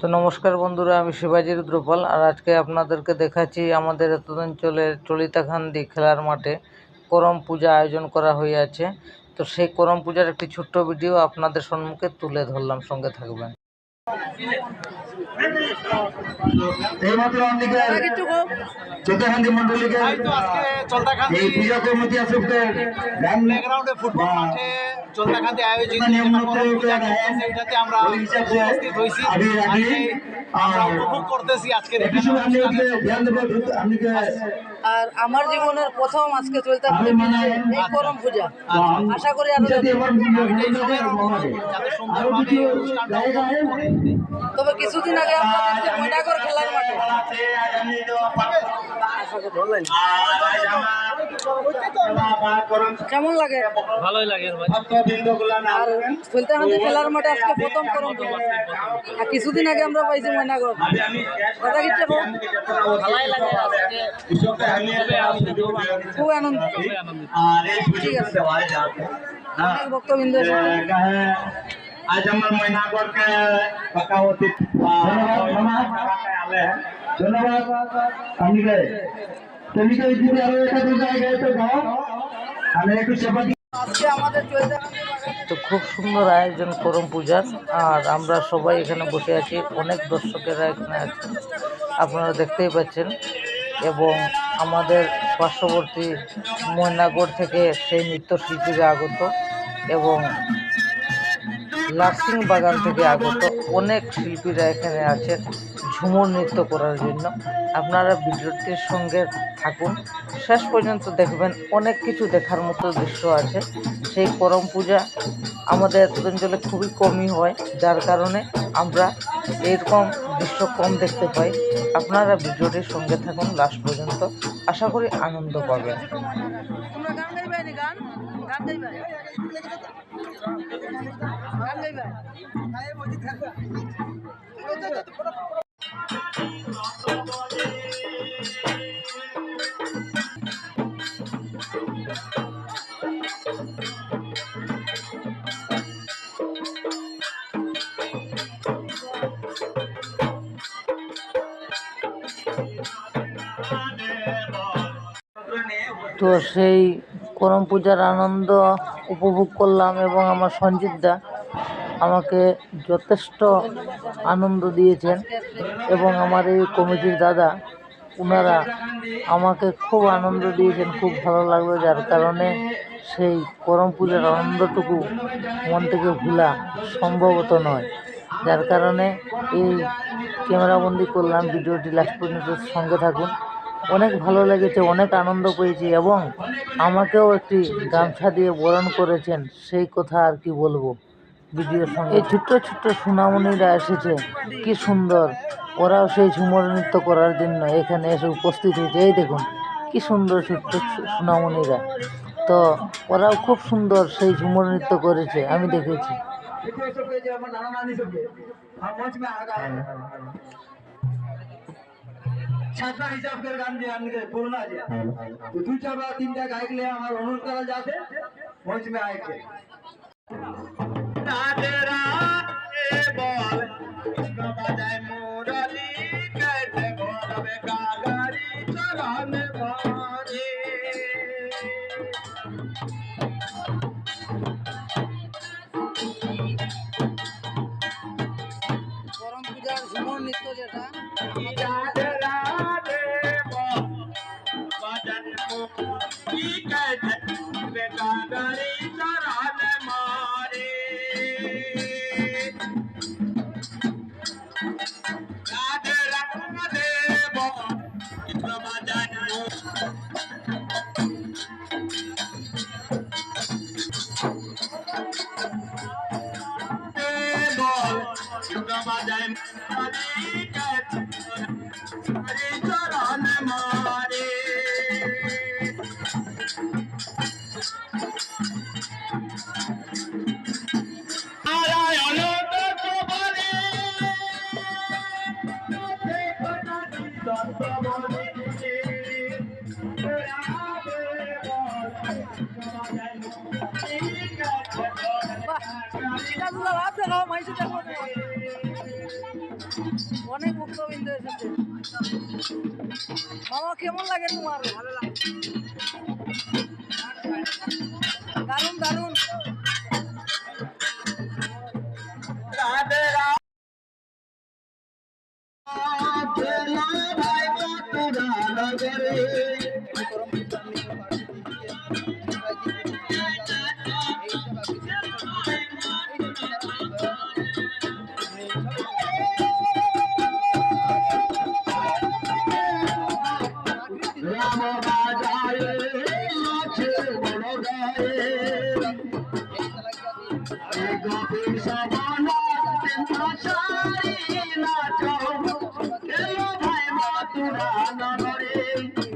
তো নমস্কার বন্ধুরা আমি শিবাজি রুদ্রপাল আর আজকে আপনাদেরকে দেখাচ্ছি আমাদের এতদঞ্চলের চলিতাখান্দি খেলার মাঠে করম পূজা আয়োজন করা হয়েছে তো সেই করম পূজার একটি ছোট্ট ভিডিও আপনাদের সম্মুখে তুলে ধরলাম সঙ্গে থাকবেন। এইমাত্র আমাদের চোদ্দাখান্দি মন্ডলীকে এই পূজা কমিটি আসক্ত ফুটবল মাঠে চন্দ্রাকান্তি আয়োজিত এটাতে আমরা উপস্থিত হয়েছি। আমরা উপভোগ করতেছি আজকের দেবেন আপনি আর আমার জীবনের প্রথম আজকে চলতে মানে এই করম পূজা। আশা করি আরও। তবে কিছুদিন আগে আমরা ময়নাগর খেলার মাঠে। কেমন লাগে? ভালোই লাগে আর সুলতানহাতি খেলার মাঠে আজকে প্রথম করুন। আর কিছুদিন আগে আমরা পাইছি ময়নাগর কথা কিচ্ছে ভালোই লাগে খুব আনন্দ ঠিক আছে। ভক্তবৃন্দ আজ আমার ধন্যবাদ। ধন্যবাদ। তুমি তো ইদিন আরও একটা দু জায়গায় তো গাও আমি একটু সেবা আজকে আমাদের চলতে তো খুব সুন্দর আয়োজন করম পূজার। আর আমরা সবাই এখানে বসে আছি অনেক দর্শকেরা এখানে আছে। আপনারা দেখতেই পাচ্ছেন। এবং আমাদের পার্শ্ববর্তী ময়নাগড় থেকে সেই নৃত্যশিল্পীরা আগত। এবং লাক্সিং বাগান থেকে আগত অনেক শিল্পীরা এখানে আছেন ঝুমুর নৃত্য করার জন্য। আপনারা ভিডিওটির সঙ্গে থাকুন। শেষ পর্যন্ত দেখবেন, অনেক কিছু দেখার মতো দৃশ্য আছে। সেই করম পূজা আমাদের এত অঞ্চলে খুবই কমই হয়, যার কারণে আমরা এরকম দৃশ্য কম দেখতে পাই। আপনারা ভিডিওটির সঙ্গে থাকুন, লাস্ট পর্যন্ত। আশা করি আনন্দ পাবেন। গান গান? তো সেই করম পূজার আনন্দ উপভোগ করলাম এবং আমার সঞ্জিতদা আমাকে যথেষ্ট আনন্দ দিয়েছেন এবং আমার এই কমিটির দাদা ওনারা আমাকে খুব আনন্দ দিয়েছেন, খুব ভালো লাগল যার কারণে সেই করম আনন্দটুকু মন থেকে ভোলা সম্ভবত নয়। যার কারণে এই ক্যামেরাবন্দি করলাম, ভিডিওটি লাস্ট পর্যন্ত সঙ্গে থাকুন। অনেক ভালো লেগেছে, অনেক আনন্দ পেয়েছি এবং আমাকেও একটি গামছা দিয়ে বরণ করেছেন, সেই কথা আর কি বলব। এই ছোট্ট ছোট্ট সুনামনিরা এসেছে। কি সুন্দর। ওরাও সেই ঝুমর নৃত্য করার জন্য এখানে এসে উপস্থিত হয়েছে। এই দেখুন কি সুন্দর ছোট্ট সুনামনিরা তো ওরাও খুব সুন্দর সেই ঝুমর নৃত্য করেছে আমি দেখেছি। হিসাব করে গান দিয়ে যে দু তিনটা গায়ক নিয়ে আমার অনুরোধ করা যাতে মঞ্চ মে আয়কে। तीन टा गायक ले हमारा अनुरोध करा जाते मंच में দুর্গা বাজায় চরণ মারে Cuidado do lado, não, mas já derrubou. মামা কেমন লাগে তোমার? ভালো লাগে। দারুণ দারুণ। রাম सां न मां तुर ने